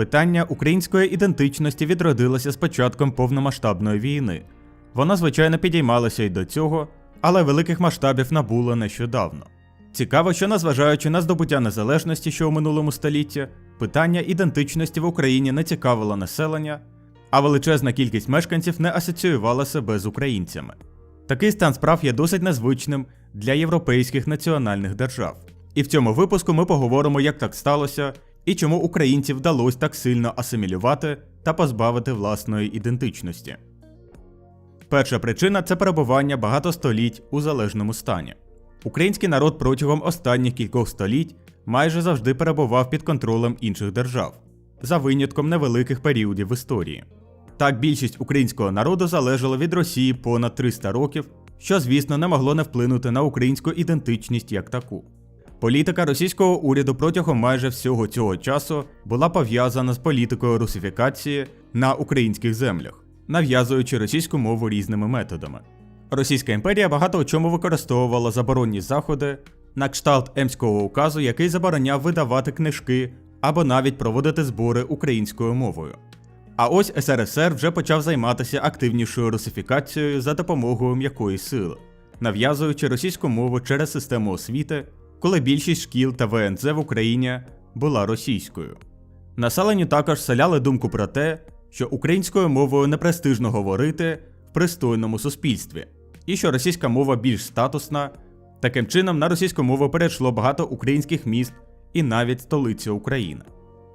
Питання української ідентичності відродилося з початком повномасштабної війни. Воно, звичайно, підіймалося й до цього, але великих масштабів набуло нещодавно. Цікаво, що незважаючи на здобуття незалежності, що у минулому столітті, питання ідентичності в Україні не цікавило населення, а величезна кількість мешканців не асоціювала себе з українцями. Такий стан справ є досить незвичним для європейських національних держав. І в цьому випуску ми поговоримо, як так сталося і чому українців вдалося так сильно асимілювати та позбавити власної ідентичності. Перша причина це перебування багато століть у залежному стані. Український народ протягом останніх кількох століть майже завжди перебував під контролем інших держав, за винятком невеликих періодів в історії. Так більшість українського народу залежала від Росії понад 300 років, що, звісно, не могло не вплинути на українську ідентичність як таку. Політика російського уряду протягом майже всього цього часу була пов'язана з політикою русифікації на українських землях, нав'язуючи російську мову різними методами. Російська імперія багато у чому використовувала заборонні заходи на кшталт Емського указу, який забороняв видавати книжки або навіть проводити збори українською мовою. А ось СРСР вже почав займатися активнішою русифікацією за допомогою м'якої сили, нав'язуючи російську мову через систему освіти, коли більшість шкіл та ВНЗ в Україні була російською. Населенню також селяли думку про те, що українською мовою не престижно говорити в пристойному суспільстві, і що російська мова більш статусна. Таким чином, на російську мову перейшло багато українських міст і навіть столиця України.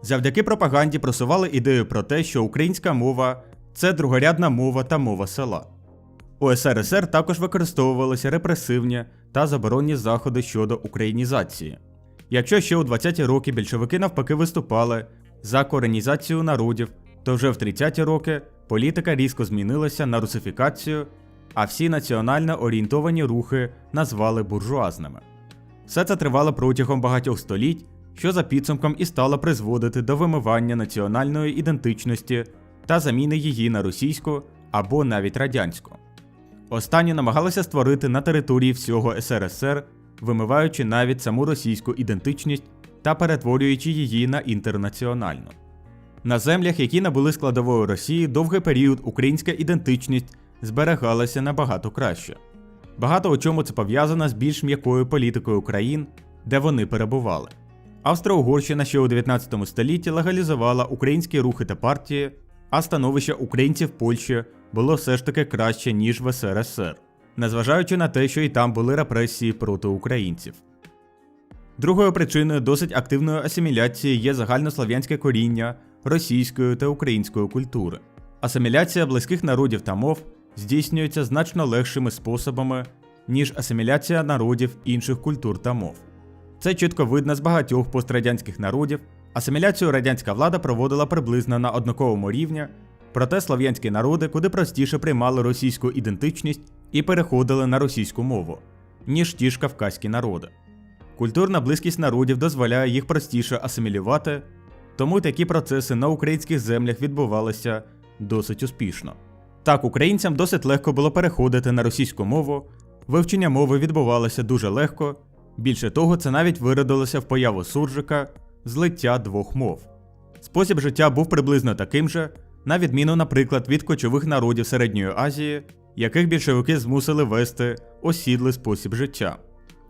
Завдяки пропаганді просували ідею про те, що українська мова це другорядна мова та мова села. У СРСР також використовувалися репресивні та заборонні заходи щодо українізації. Якщо ще у 20-ті роки більшовики навпаки виступали за коренізацію народів, то вже в 30-ті роки політика різко змінилася на русифікацію, а всі національно орієнтовані рухи назвали буржуазними. Все це тривало протягом багатьох століть, що за підсумком і стало призводити до вимивання національної ідентичності та заміни її на російську або навіть радянську. Останні намагалися створити на території всього СРСР, вимиваючи навіть саму російську ідентичність та перетворюючи її на інтернаціональну. На землях, які набули складовою Росії, довгий період українська ідентичність зберігалася набагато краще. Багато у чому це пов'язано з більш м'якою політикою країн, де вони перебували. Австро-Угорщина ще у 19 столітті легалізувала українські рухи та партії, а становище українців Польщі було все ж таки краще, ніж в СРСР, незважаючи на те, що і там були репресії проти українців. Другою причиною досить активної асиміляції є загальнослов'янське коріння російської та української культури. Асиміляція близьких народів та мов здійснюється значно легшими способами, ніж асиміляція народів інших культур та мов. Це чітко видно з багатьох пострадянських народів. Асиміляцію радянська влада проводила приблизно на однаковому рівні, проте слов'янські народи куди простіше приймали російську ідентичність і переходили на російську мову, ніж ті ж кавказькі народи. Культурна близькість народів дозволяє їх простіше асимілювати, тому такі процеси на українських землях відбувалися досить успішно. Так, українцям досить легко було переходити на російську мову, вивчення мови відбувалося дуже легко, більше того, це навіть виродилося в появу суржика, злиття двох мов. Спосіб життя був приблизно таким же, на відміну, наприклад, від кочових народів Середньої Азії, яких більшовики змусили вести осідлий спосіб життя.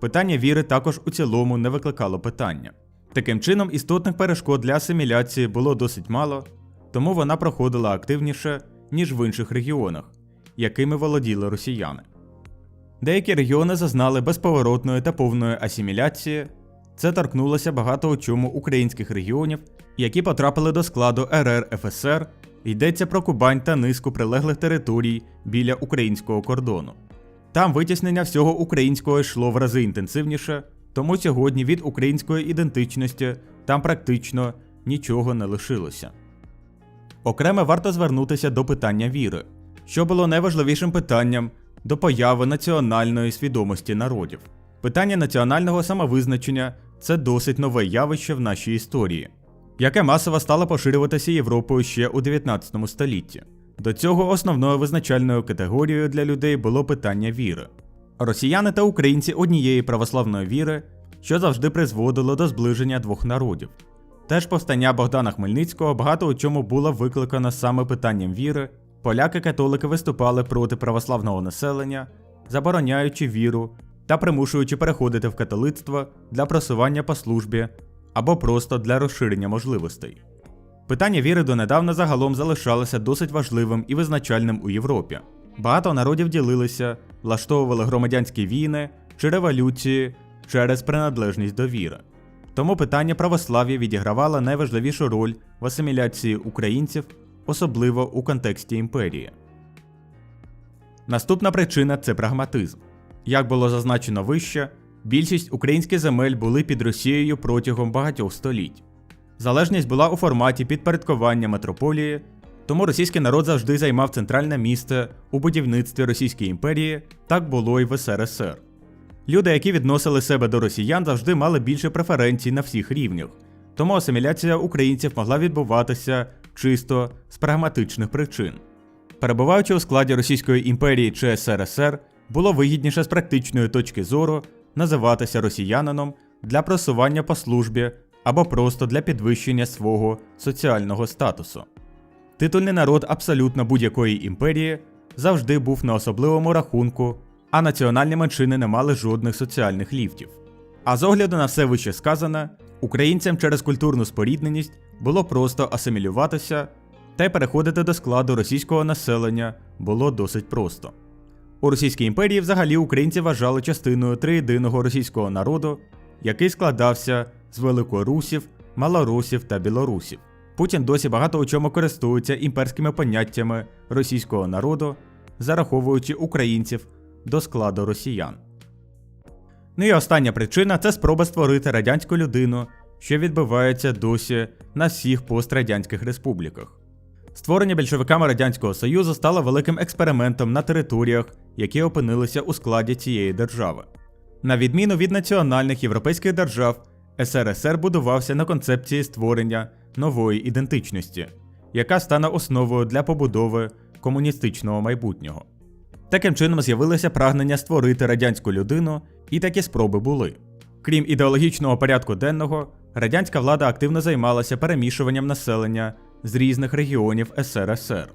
Питання віри також у цілому не викликало питання. Таким чином, істотних перешкод для асиміляції було досить мало, тому вона проходила активніше, ніж в інших регіонах, якими володіли росіяни. Деякі регіони зазнали безповоротної та повної асиміляції. Це торкнулося багато у чому українських регіонів, які потрапили до складу РРФСР. Йдеться про Кубань та низку прилеглих територій біля українського кордону. Там витіснення всього українського йшло в рази інтенсивніше, тому сьогодні від української ідентичності там практично нічого не лишилося. Окремо варто звернутися до питання віри, що було найважливішим питанням до появи національної свідомості народів. Питання національного самовизначення це досить нове явище в нашій історії, яке масово стало поширюватися Європою ще у 19 столітті. До цього основною визначальною категорією для людей було питання віри. Росіяни та українці однієї православної віри, що завжди призводило до зближення двох народів. Теж повстання Богдана Хмельницького багато у чому було викликано саме питанням віри. Поляки-католики виступали проти православного населення, забороняючи віру та примушуючи переходити в католицтво для просування по службі або просто для розширення можливостей. Питання віри донедавна загалом залишалося досить важливим і визначальним у Європі. Багато народів ділилися, влаштовували громадянські війни чи революції через приналежність до віри. Тому питання православ'я відігравало найважливішу роль в асиміляції українців, особливо у контексті імперії. Наступна причина це прагматизм. Як було зазначено вище, більшість українських земель були під Росією протягом багатьох століть. Залежність була у форматі підпорядкування метрополії, тому російський народ завжди займав центральне місце у будівництві Російської імперії, так було й в СРСР. Люди, які відносили себе до росіян, завжди мали більше преференцій на всіх рівнях, тому асиміляція українців могла відбуватися чисто з прагматичних причин. Перебуваючи у складі Російської імперії чи СРСР, було вигідніше з практичної точки зору називатися росіянином для просування по службі або просто для підвищення свого соціального статусу. Титульний народ абсолютно будь-якої імперії завжди був на особливому рахунку, а національні меншини не мали жодних соціальних ліфтів. А з огляду на все вище сказане, українцям через культурну спорідненість було просто асимілюватися та й переходити до складу російського населення було досить просто. У Російській імперії взагалі українці вважали частиною триєдиного російського народу, який складався з великорусів, малорусів та білорусів. Путін досі багато у чому користується імперськими поняттями російського народу, зараховуючи українців до складу росіян. Ну і остання причина це спроба створити радянську людину, що відбувається досі на всіх пострадянських республіках. Створення більшовиками Радянського Союзу стало великим експериментом на територіях, які опинилися у складі цієї держави. На відміну від національних європейських держав, СРСР будувався на концепції створення нової ідентичності, яка стане основою для побудови комуністичного майбутнього. Таким чином з'явилося прагнення створити радянську людину, і такі спроби були. Крім ідеологічного порядку денного, радянська влада активно займалася перемішуванням населення з різних регіонів СРСР.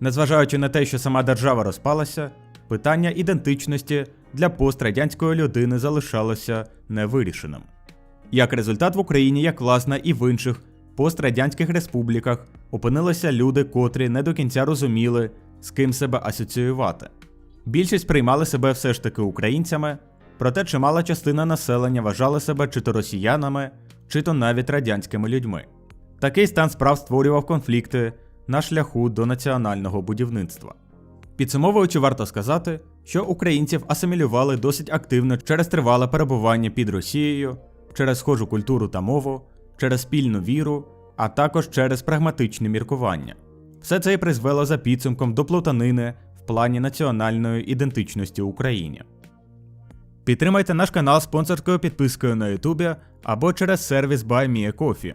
Незважаючи на те, що сама держава розпалася, питання ідентичності для пострадянської людини залишалося невирішеним. Як результат в Україні, як власне і в інших пострадянських республіках, опинилися люди, котрі не до кінця розуміли, з ким себе асоціювати. Більшість приймали себе все ж таки українцями, проте чимала частина населення вважала себе чи то росіянами, чи то навіть радянськими людьми. Такий стан справ створював конфлікти на шляху до національного будівництва. Підсумовуючи, варто сказати, що українців асимілювали досить активно через тривале перебування під Росією, через схожу культуру та мову, через спільну віру, а також через прагматичне міркування. Все це і призвело за підсумком до плутанини в плані національної ідентичності України. Підтримайте наш канал спонсорською підпискою на YouTube або через сервіс BuyMeACoffee.